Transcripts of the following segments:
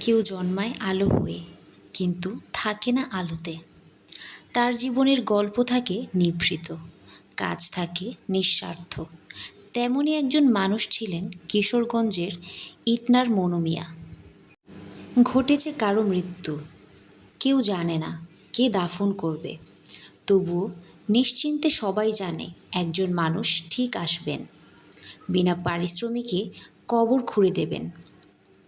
কেউ জন্মায় আলো হয়ে, কিন্তু থাকে না আলোতে। তার জীবনের গল্প থাকে নিভৃত, কাজ থাকে নিঃস্বার্থ। তেমনই একজন মানুষ ছিলেন কিশোরগঞ্জের ইটনার মনোমিয়া। ঘটেছে কারও মৃত্যু। কেউ জানে না কে দাফন করবে। তবুও নিশ্চিন্তে সবাই জানে একজন মানুষ ঠিক আসবেন। বিনা পারিশ্রমিকে কবর খুঁড়ে দেবেন।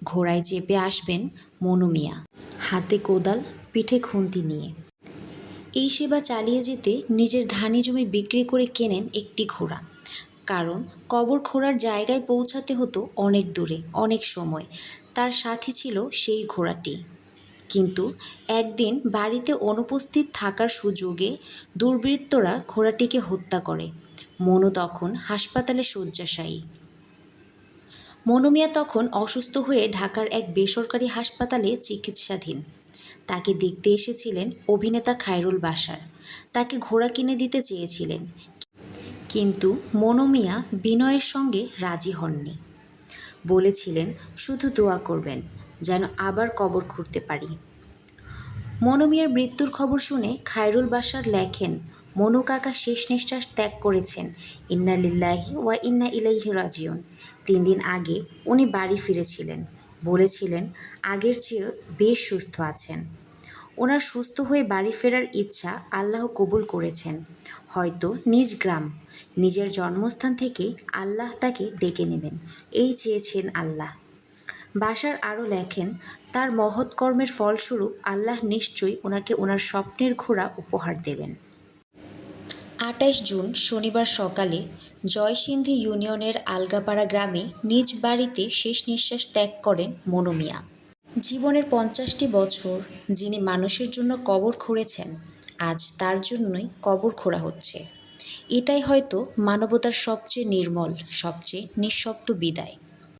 ঘোড়ায় চেপে আসবেন মনুমিয়া হাতে কোদাল, পিঠে খুন্তি নিয়ে। এই সেবা চালিয়ে যেতে নিজের ধানি জমি বিক্রি করে কেনেন একটি ঘোড়া। কারণ কবর খোঁড়ার জায়গায় পৌঁছাতে হতো অনেক দূরে, অনেক সময়। তার সাথে ছিল সেই ঘোড়াটি। কিন্তু একদিন বাড়িতে অনুপস্থিত থাকার সুযোগে দুর্বৃত্তরা ঘোড়াটিকে হত্যা করে। মনু তখন হাসপাতালে শয্যাশায়ী। মনুমিয়া তখন অসুস্থ হয়ে ঢাকার এক বেসরকারি হাসপাতালে চিকিৎসাধীন। তাকে দেখতে এসেছিলেন অভিনেতা খায়রুল বাসার তাকে ঘোড়া কিনে দিতে চেয়েছিলেন। কিন্তু মনোমিয়া বিনয়ের সঙ্গে রাজি হননি। বলেছিলেন, শুধু দোয়া করবেন, যেন আবার কবর খুঁড়তে পারি। মনোমিয়ার মৃত্যুর খবর শুনে খায়রুল বাশার লেখেন, মনু কাকা শেষ নিঃশ্বাস ত্যাগ করেছেন। ইন্না লিল্লাহি ওয়া ইন্না ইলাইহি রাজিউন। তিন দিন আগে উনি বাড়ি ফিরেছিলেন। বলেছিলেন, আগের চেয়ে বেশ সুস্থ আছেন। ওনার সুস্থ হয়ে বাড়ি ফেরার ইচ্ছা আল্লাহ কবুল করেছেন। হয়তো নিজ গ্রাম, নিজের জন্মস্থান থেকে আল্লাহ তাকে ডেকে নেবেন। এই চেয়েছেন আল্লাহ। বাশার আরও লেখেন, তার মহৎ কর্মের ফলস্বরূপ আল্লাহ নিশ্চয়ই ওনাকে ওনার স্বপ্নের ঘোড়া উপহার দেবেন। আটাইশ জুন, শনিবার সকালে জয়সিন্ধি ইউনিয়নের আলগাপাড়া গ্রামে নিজ বাড়িতে শেষ নিঃশ্বাস ত্যাগ করেন মনোমিয়া জীবনের পঞ্চাশটি বছর যিনি মানুষের জন্য কবর খুঁড়েছেন, আজ তার জন্যই কবর খোঁড়া হচ্ছে। এটাই হয়তো মানবতার সবচেয়ে নির্মল, সবচেয়ে নিঃশব্দ বিদায়।